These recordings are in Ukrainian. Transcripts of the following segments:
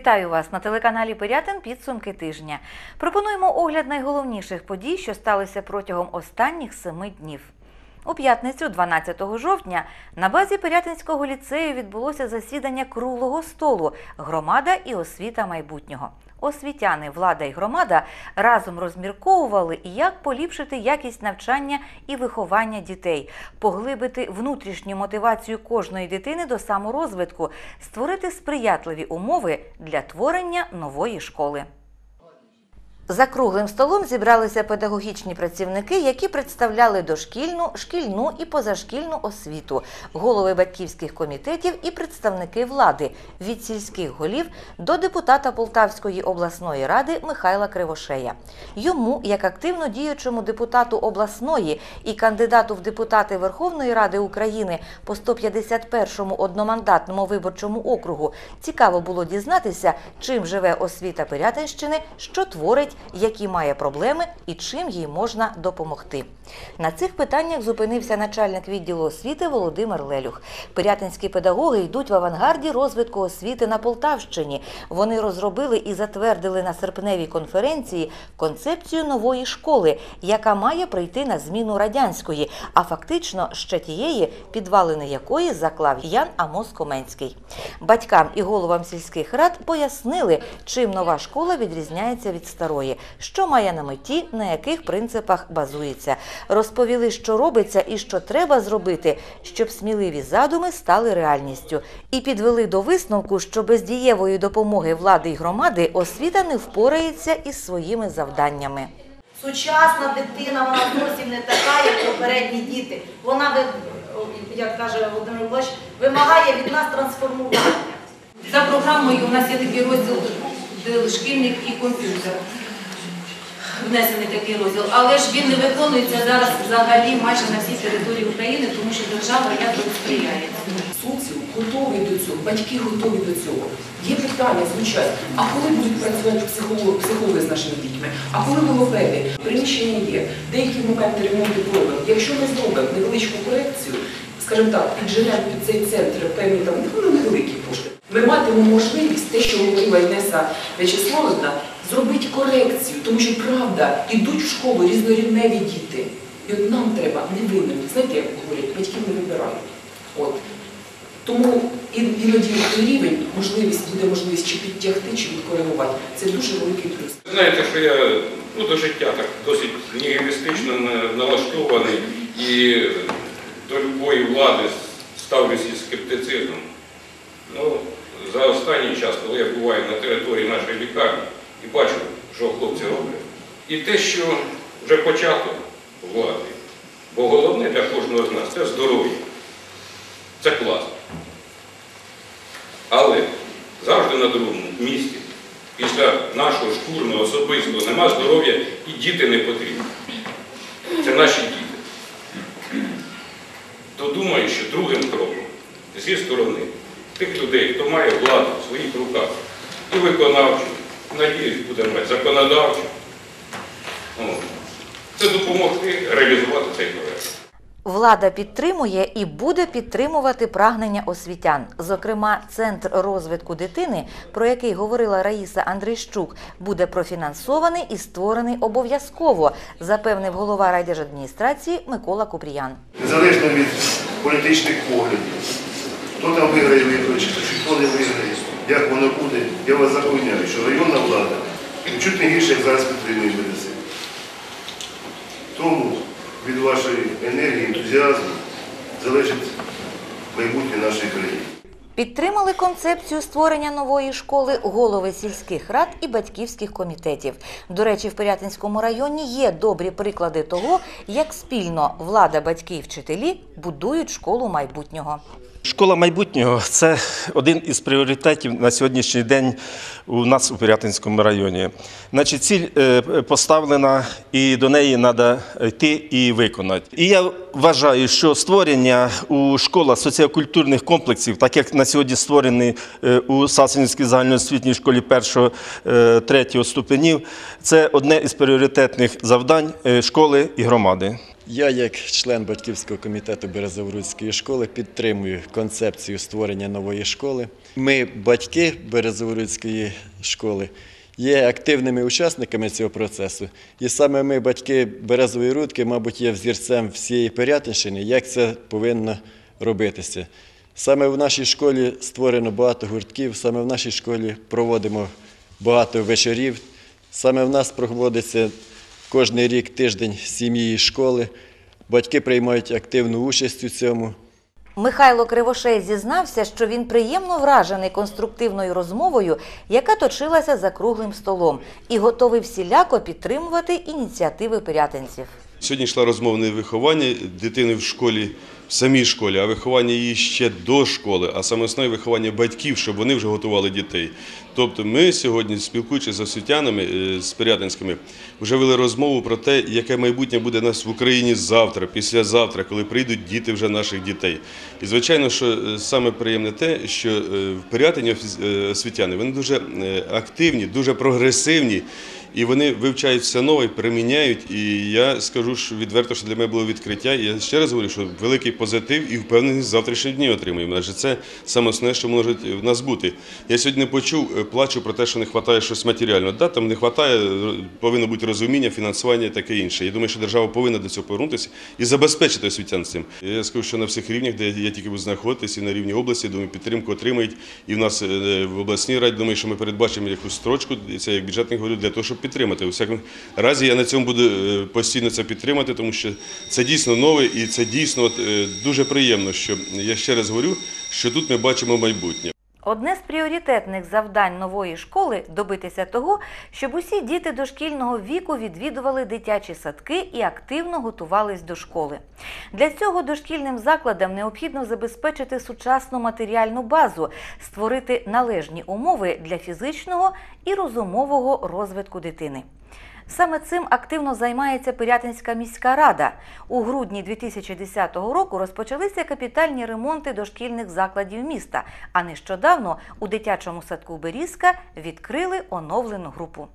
Вітаю вас на телеканалі Пирятин підсумки тижня. Пропонуємо огляд найголовніших подій, що сталися протягом останніх семи днів. У п'ятницю, 12 жовтня, на базі Пирятинського ліцею відбулося засідання круглого столу Громада і освіта майбутнього. Освітяни, влада і громада разом розмірковували, як поліпшити якість навчання і виховання дітей, поглибити внутрішню мотивацію кожної дитини до саморозвитку, створити сприятливі умови для творення нової школи. За круглим столом зібралися педагогічні працівники, які представляли дошкільну, шкільну і позашкільну освіту, голови батьківських комітетів і представники влади від сільських голів до депутата Полтавської обласної ради Михайла Кривошея. Йому, як активно діючому депутату обласної і кандидату в депутати Верховної Ради України по 151-му одномандатному виборчому округу, цікаво було дізнатися, чим живе освіта Пирятинщини, що творить які має проблеми і чим їй можна допомогти. На цих питаннях зупинився начальник відділу освіти Володимир Лелюх. Пирятинські педагоги йдуть в авангарді розвитку освіти на Полтавщині. Вони розробили і затвердили на серпневій конференції концепцію нової школи, яка має прийти на зміну радянської, а фактично ще тієї, підвалини якої заклав Ян Амос Коменський. Батькам і головам сільських рад пояснили, чим нова школа відрізняється від старої, що має на меті, на яких принципах базується. Розповіли, що робиться і що треба зробити, щоб сміливі задуми стали реальністю, і підвели до висновку, що без дієвої допомоги влади й громади освіта не впорається із своїми завданнями. Сучасна дитина, вона зовсім не така, як попередні діти. Вона, як каже Володимир Миколаївич, вимагає від нас трансформування. За програмою у нас є такий розділ шкільник і комп'ютер. Внесений такий розділ, але ж він не виконується зараз взагалі майже на всій території України, тому що держава якось сприяє. Соціум готовий до цього, батьки готові до цього. Є питання, звучать, а коли будуть працювати психологи, психологи з нашими дітьми, а коли логопеди? Приміщення є, деякі моменти ремонту зробимо. Якщо ми зробимо невеличку корекцію, скажімо так, підженемо під цей центр певні там ну, невеликі кошти, ми матимемо можливість, те, що говорила Інеса В'ячеславовна, зробити корекцію, тому що правда, ідуть в школу різнорівневі діти. І от нам треба невинним, знаєте, як говорять, батьки не вибирають. От. Тому іноді рівень, можливість, буде можливість чи підтягти, чи відкоригувати. Це дуже великий плюс. Знаєте, що я ну, до життя так досить нігілістично налаштований і до любої влади ставлюся із скептицизмом. Ну, за останній час, коли я буваю на території нашої лікарні і бачу, що хлопці роблять, і те, що вже почато влади, бо головне для кожного з нас це здоров'я. Це класно. Але завжди на другому місці, після нашого шкурного особистого, нема здоров'я і діти не потрібні. Це наші діти. То думаю, що другим кроком зі сторони тих людей, хто має владу в своїх руках, і виконавчу, надіюсь, буде мати законодавчу, О, це допомогти реалізувати цей проект. Влада підтримує і буде підтримувати прагнення освітян. Зокрема, центр розвитку дитини, про який говорила Раїса Андрійщук, буде профінансований і створений обов'язково, запевнив голова райдержадміністрації Микола Купріян. незалежно від політичних поглядів. Хто там виграє хто не виграє, як воно буде, я вас запевняю, що районна влада нічуть не гірше, як зараз підтримує медицину. Тому від вашої енергії, ентузіазму залежить майбутнє нашої країни. Підтримали концепцію створення нової школи голови сільських рад і батьківських комітетів. До речі, в Пирятинському районі є добрі приклади того, як спільно влада, батьки і вчителі будують школу майбутнього. Школа майбутнього це один із пріоритетів на сьогоднішній день у нас у Пирятинському районі. Значить, ціль е, поставлена, і до неї треба йти і виконати. І я вважаю, що створення у школах соціокультурних комплексів, так як на сьогодні створений е, у Сасинській загальноосвітній школі першого е, третього ступенів, це одне із пріоритетних завдань школи і громади. Я, як член батьківського комітету Березоврудської школи, підтримую концепцію створення нової школи. Ми, батьки Березоврудської школи, є активними учасниками цього процесу. І саме ми, батьки Березової Рудки, мабуть, є взірцем всієї Пирятинщини, як це повинно робитися. Саме в нашій школі створено багато гуртків, саме в нашій школі проводимо багато вечорів. Саме в нас проводиться кожний рік тиждень сім'ї і школи. Батьки приймають активну участь у цьому. Михайло Кривошей зізнався, що він приємно вражений конструктивною розмовою, яка точилася за круглим столом, і готовий всіляко підтримувати ініціативи пирятинців. Сьогодні йшла розмова не виховання дитини в школі, самій школі, а виховання її ще до школи, а саме основне виховання батьків, щоб вони вже готували дітей. Тобто ми сьогодні, спілкуючись з освітянами, е, з Пирятинськими, вже вели розмову про те, яке майбутнє буде нас в Україні завтра, післязавтра, коли прийдуть діти вже наших дітей. І звичайно, що е, саме приємне те, що е, в Пирятині освітяни вони дуже активні, дуже прогресивні. І вони вивчають все нове, приміняють. І я скажу що відверто, що для мене було відкриття. І я ще раз говорю, що великий позитив і впевненість в завтрашні дні отримуємо. Адже це саме основне, що може в нас бути. Я сьогодні почув, е, плачу про те, що не вистачає щось матеріального. Да, там не вистачає, повинно бути розуміння, фінансування і таке інше. Я думаю, що держава повинна до цього повернутися і забезпечити освітян цим. Я скажу, що на всіх рівнях, де я тільки буду знаходитися, і на рівні області, думаю, підтримку отримають. І в нас е, в обласній раді, думаю, що ми передбачимо якусь строчку, це як бюджетник говорю, для того, щоб підтримати. У всякому разі, я на цьому буду е, постійно це підтримати, тому що це дійсно нове і це дійсно е, дуже приємно, що я ще раз говорю, що тут ми бачимо майбутнє. Одне з пріоритетних завдань нової школи добитися того, щоб усі діти дошкільного віку відвідували дитячі садки і активно готувались до школи. Для цього дошкільним закладам необхідно забезпечити сучасну матеріальну базу, створити належні умови для фізичного і розумового розвитку дитини. Саме цим активно займається Пирятинська міська рада. У грудні 2010 року розпочалися капітальні ремонти дошкільних закладів міста, а нещодавно у дитячому садку Берізка відкрили оновлену групу.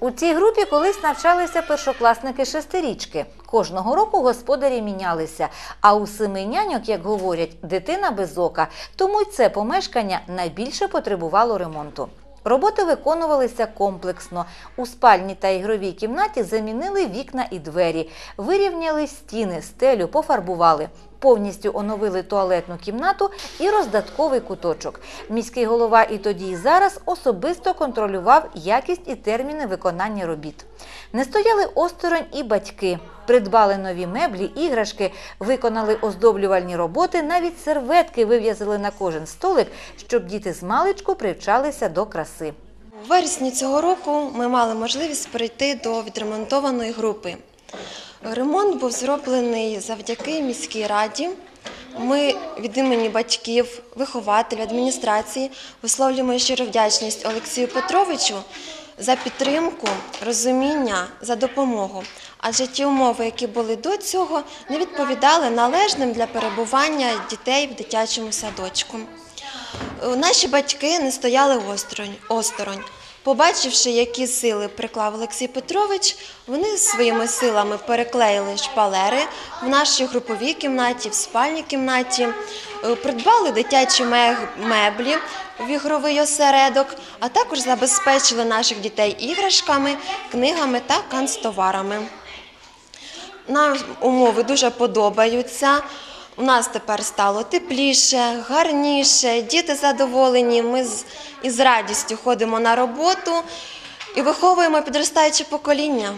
У цій групі колись навчалися першокласники шестирічки. Кожного року господарі мінялися. А у семи няньок, як говорять, дитина без ока. Тому й це помешкання найбільше потребувало ремонту. Роботи виконувалися комплексно. У спальні та ігровій кімнаті замінили вікна і двері, вирівняли стіни, стелю, пофарбували. Повністю оновили туалетну кімнату і роздатковий куточок. Міський голова і тоді, і зараз особисто контролював якість і терміни виконання робіт. Не стояли осторонь і батьки. Придбали нові меблі, іграшки, виконали оздоблювальні роботи, навіть серветки вив'язали на кожен столик, щоб діти з маличку привчалися до краси. У вересні цього року ми мали можливість перейти до відремонтованої групи. Ремонт був зроблений завдяки міській раді. Ми від імені батьків, вихователів, адміністрації висловлюємо щиро вдячність Олексію Петровичу за підтримку, розуміння, за допомогу. Адже ті умови, які були до цього, не відповідали належним для перебування дітей в дитячому садочку. Наші батьки не стояли осторонь. Побачивши, які сили приклав Олексій Петрович, вони своїми силами переклеїли шпалери в нашій груповій кімнаті, в спальній кімнаті, е, придбали дитячі меблі в ігровий осередок, а також забезпечили наших дітей іграшками, книгами та канцтоварами. Нам умови дуже подобаються. У нас тепер стало тепліше, гарніше, діти задоволені. Ми з, із радістю ходимо на роботу і виховуємо підростаюче покоління.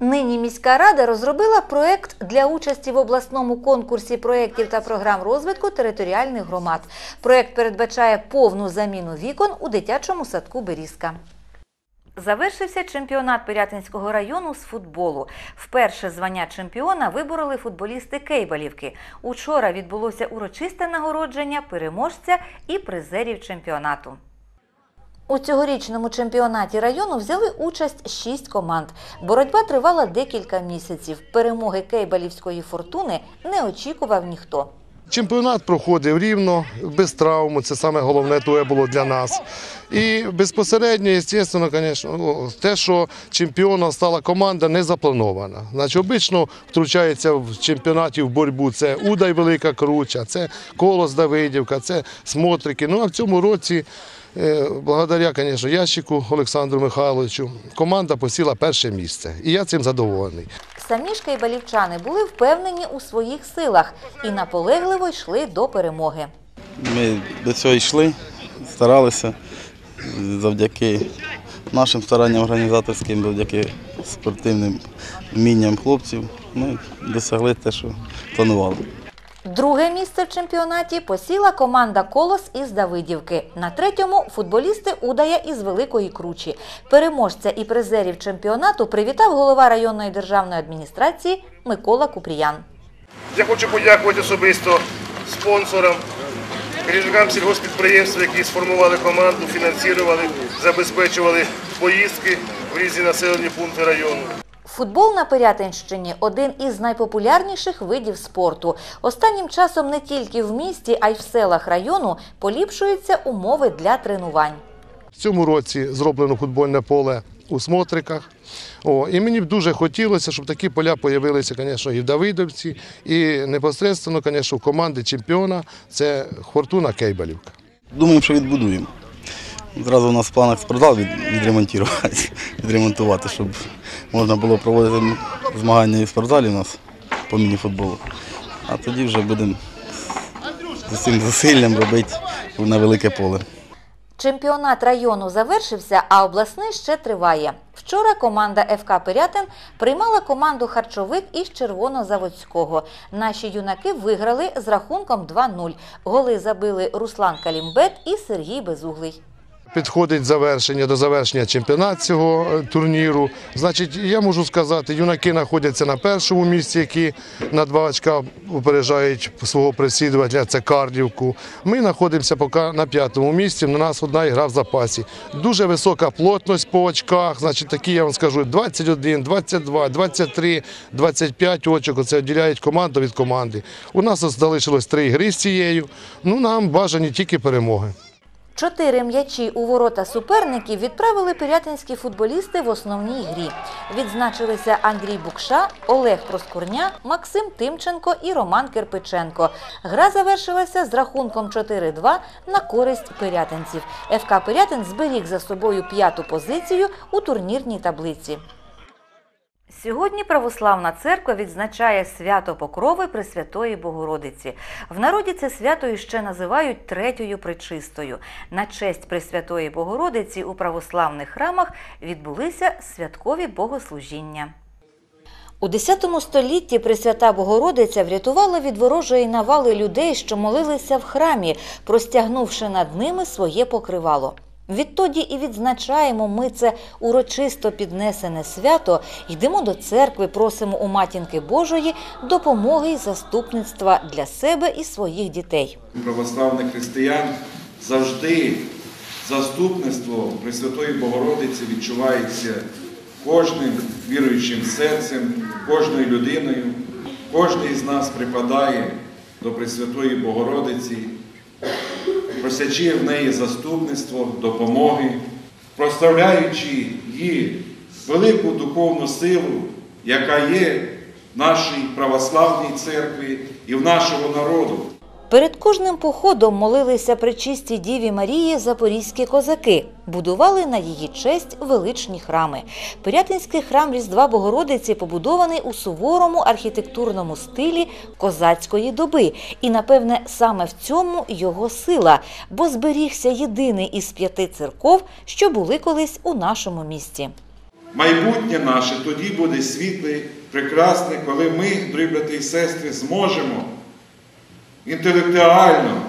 Нині міська рада розробила проект для участі в обласному конкурсі проєктів та програм розвитку територіальних громад. Проект передбачає повну заміну вікон у дитячому садку Берізка. Завершився чемпіонат Пирятинського району з футболу. Вперше звання чемпіона вибороли футболісти Кейбалівки. Учора відбулося урочисте нагородження переможця і призерів чемпіонату. У цьогорічному чемпіонаті району взяли участь шість команд. Боротьба тривала декілька місяців. Перемоги Кейбалівської фортуни не очікував ніхто. Чемпіонат проходив рівно, без травм. Це саме головне тує було для нас. І безпосередньо, звісно, звісно, ну, те, що чемпіоном стала команда, не запланована. Значить, обично втручається в чемпіонаті в боротьбу. Це Удай Велика Круча, це Колос Давидівка, це Смотрики. Ну а в цьому році, е, благодаря, звісно, ящику Олександру Михайловичу, команда посіла перше місце. І я цим задоволений. Самі ж кайбалівчани були впевнені у своїх силах і наполегливо йшли до перемоги. Ми до цього йшли, старалися завдяки нашим старанням організаторським, завдяки спортивним вмінням хлопців. Ми досягли те, що планували. Друге місце в чемпіонаті посіла команда Колос із Давидівки. На третьому футболісти Удая із Великої Кручі. Переможця і призерів чемпіонату привітав голова районної державної адміністрації Микола Купріян. Я хочу подякувати особисто спонсорам, керівникам сільгоспідприємств, які сформували команду, фінансували, забезпечували поїздки в різні населені пункти району. Футбол на Пирятинщині один із найпопулярніших видів спорту. Останнім часом не тільки в місті, а й в селах району поліпшуються умови для тренувань. В цьому році зроблено футбольне поле у Смотриках. О, і мені б дуже хотілося, щоб такі поля з'явилися, звісно, і в Давидовці, і непосередньо, звісно, в команди чемпіона це Фортуна Кейбалівка. Думаємо, що відбудуємо. Зразу у нас в планах спортзал відремонтувати, відремонтувати, щоб можна було проводити змагання і в спортзалі у нас по міні-футболу. А тоді вже будемо з цим зусиллям робити на велике поле. Чемпіонат району завершився, а обласний ще триває. Вчора команда ФК Пирятин приймала команду харчовик із Червонозаводського. Наші юнаки виграли з рахунком 2-0. Голи забили Руслан Калімбет і Сергій Безуглий. Підходить завершення до завершення чемпіонату цього е, турніру. Значить, я можу сказати, юнаки знаходяться на першому місці, які на два очка упереджають свого присідувача, це Кардівку. Ми знаходимося поки на п'ятому місці. На нас одна ігра в запасі. Дуже висока плотність по очках. Значить, такі я вам скажу 21, 22, 23, 25 очок. Оце відділяють команду від команди. У нас залишилось три гри з цією. Ну нам бажані тільки перемоги. Чотири м'ячі у ворота суперників відправили пирятинські футболісти в основній грі. Відзначилися Андрій Букша, Олег Проскурня, Максим Тимченко і Роман Кирпиченко. Гра завершилася з рахунком 4-2 на користь пирятинців. ФК Пирятин зберіг за собою п'яту позицію у турнірній таблиці. Сьогодні Православна церква відзначає свято Покрови Пресвятої Богородиці. В народі це свято іще називають третьою причистою. На честь Пресвятої Богородиці у православних храмах відбулися святкові богослужіння. У X столітті Пресвята Богородиця врятувала від ворожої навали людей, що молилися в храмі, простягнувши над ними своє покривало. Відтоді і відзначаємо ми це урочисто піднесене свято, йдемо до церкви, просимо у матінки Божої допомоги й заступництва для себе і своїх дітей. православних християн завжди заступництво Пресвятої Богородиці відчувається кожним віруючим серцем, кожною людиною. Кожен із нас припадає до Пресвятої Богородиці, просячи в неї заступництво, допомоги, прославляючи її велику духовну силу, яка є в нашій православній церкві і в нашого народу. Перед кожним походом молилися причистій Діві Марії запорізькі козаки, будували на її честь величні храми. Пирятинський храм Різдва Богородиці побудований у суворому архітектурному стилі козацької доби. І, напевне, саме в цьому його сила, бо зберігся єдиний із п'яти церков, що були колись у нашому місті. Майбутнє наше тоді буде світле, прекрасне, коли ми, брати і сестри, зможемо інтелектуально,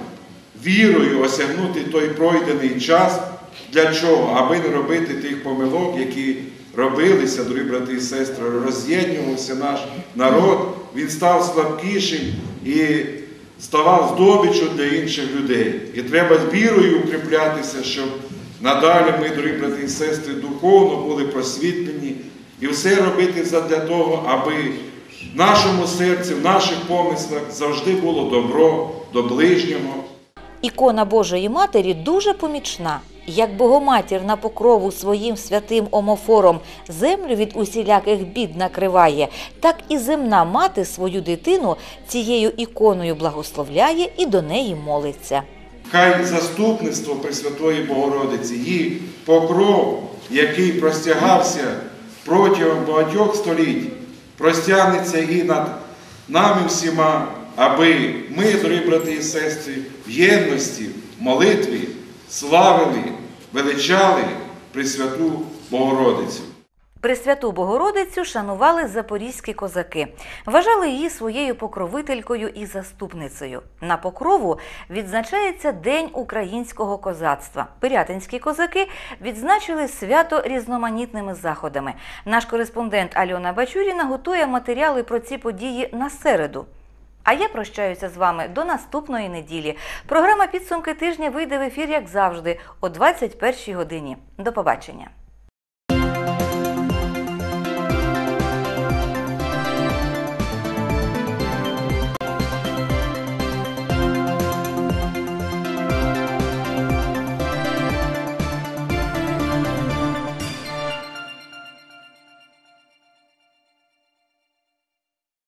вірою осягнути той пройдений час. Для чого? Аби не робити тих помилок, які робилися, дорогі брати і сестри, роз'єднувався наш народ, він став слабкішим і ставав здобиччю для інших людей. І треба з вірою укріплятися, щоб надалі ми, дорогі брати і сестри, духовно були просвітлені і все робити задля того, аби в нашому серці, в наших помислах завжди було добро до ближнього. Ікона Божої Матері дуже помічна. Як Богоматір на покрову своїм святим омофором землю від усіляких бід накриває, так і земна мати свою дитину цією іконою благословляє і до неї молиться. Хай заступництво Пресвятої Богородиці, її покров, який простягався протягом багатьох століть, простягнеться і над нами всіма, аби ми, дорогі брати і сестри, в єдності, молитві славили, величали Пресвяту Богородицю. Пресвяту Богородицю шанували запорізькі козаки, вважали її своєю покровителькою і заступницею. На покрову відзначається День українського козацтва. Пирятинські козаки відзначили свято різноманітними заходами. Наш кореспондент Альона Бачуріна готує матеріали про ці події на середу. А я прощаюся з вами до наступної неділі. Програма підсумки тижня вийде в ефір, як завжди, о 21 годині. До побачення.